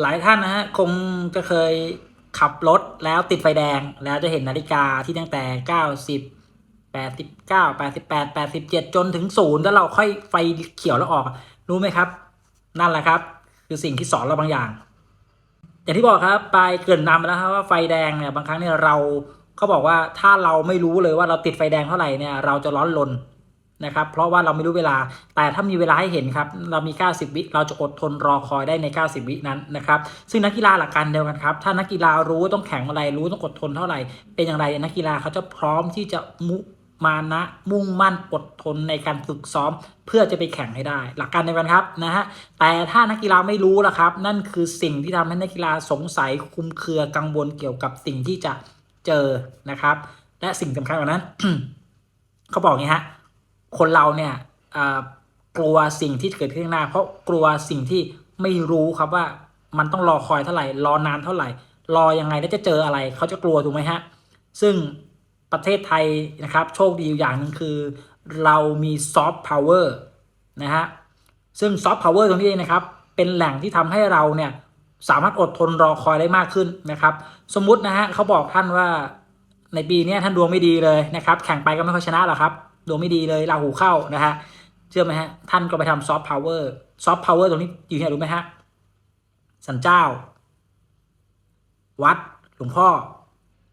หลายท่านนะฮะคงจะเคยขับรถแล้วติดไฟแดงแล้วจะเห็นนาฬิกาที่ตั้งแต่ 90 89 88 87 จนถึงศูนย์แล้วเราค่อยไฟเขียวแล้วออก รู้ไหมครับ นั่นแหละครับ คือสิ่งที่สอนเราบางอย่าง อย่างที่บอกครับไปเกินนำแล้วครับว่าไฟแดงเนี่ยบางครั้งเนี่ยเราเขาบอกว่าถ้าเราไม่รู้เลยว่าเราติดไฟแดงเท่าไหร่เนี่ยเราจะร้อนรน นะครับ เพราะว่าเราไม่รู้เวลา แต่ถ้ามีเวลาให้เห็นครับ เรามี 90 วิ เราจะอดทนรอคอยได้ใน 90 วินั้นนะครับ ซึ่งนักกีฬาหลักการเดียวกันครับ ถ้านักกีฬารู้ว่าต้องแข่งอะไร รู้ต้องอดทนเท่าไหร่ เป็นอย่างไร นักกีฬาเขาจะพร้อมที่จะมุมานะมุ่งมั่นอดทนในการฝึกซ้อม เพื่อจะไปแข่งให้ได้ หลักการเดียวกันครับนะฮะแต่ถ้านักกีฬาไม่รู้ล่ะครับ นั่นคือสิ่งที่ทำให้นักกีฬาสงสัยคลุมเครือกังวลเกี่ยวกับสิ่งที่จะเจอนะครับ และสิ่งสำคัญกว่านั้นเขาบอกงี้ฮะ คนเราเนี่ยกลัวสิ่งที่เกิดขึ้นข้างหน้า เพราะกลัวสิ่งที่ไม่รู้ครับว่ามันต้องรอคอยเท่าไหร่ รอนานเท่าไหร่ รอยังไงแล้วจะเจออะไรเขาจะกลัวถูกไหมฮะซึ่งประเทศไทยนะครับ โชคดีอยู่อย่างหนึ่งคือ เรามีซอฟต์พาวเวอร์นะฮะซึ่งซอฟต์พาวเวอร์ตรงนี้เองนะครับ เป็นแหล่งที่ทำให้เราเนี่ยสามารถอดทนรอคอยได้มากขึ้นนะครับ สมมุตินะฮะเขาบอกท่านว่าในปีนี้ท่านดวงไม่ดีเลยนะครับ แข่งไปก็ไม่ค่อยชนะหรอกครับ ดวงไม่ดีเลยราหูเข้านะฮะเชื่อไหมฮะท่านก็ไปทำซอฟต์พาวเวอร์ซอฟต์พาวเวอร์ตรงนี้อยู่ที่ไหนรู้ไหมฮะสันเจ้า วัดหลวงพ่อ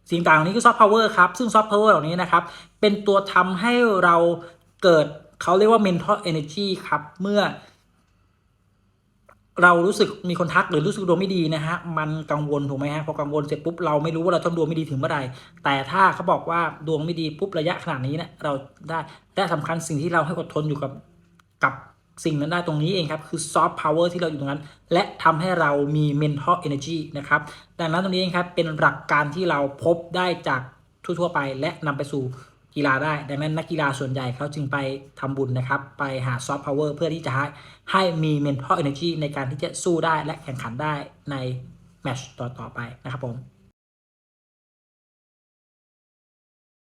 สิ่งต่างๆเหล่านี้คือซอฟต์พาวเวอร์ครับ ซึ่งซอฟต์พาวเวอร์เหล่านี้นะครับ เป็นตัวทำให้เราเกิดเขาเรียกว่า mental energy ครับ เมื่อ เรารู้สึกมีคนทักหรือรู้สึกดวงไม่ดีนะฮะมันกังวลถูกไหมฮะพอกังวลเสร็จปุ๊บเราไม่รู้ว่าเราต้องดวงไม่ดีถึงเมื่อไหร่แต่ถ้าเขาบอกว่าดวงไม่ดีปุ๊บระยะขนาดนี้เนี่ยเราได้และสำคัญสิ่งที่เราให้อดทนอยู่กับกับสิ่งนั้นได้ตรงนี้เองครับ คือซอฟต์พาวเวอร์ที่เราอยู่ตรงนั้น และทำให้เรามี mental energy นะครับ ดังนั้นตรงนี้เองครับ เป็นหลักการที่เราพบได้จากทั่วๆไป และนำไปสู่ กีฬาได้ ดังนั้นนักกีฬาส่วนใหญ่เขาจึงไปทำบุญนะครับ ไปหาซอฟต์พาวเวอร์เพื่อที่จะให้ให้มี mental energy ในการที่จะสู้ได้และแข่งขันได้ในแมตช์ต่อๆไปนะครับผม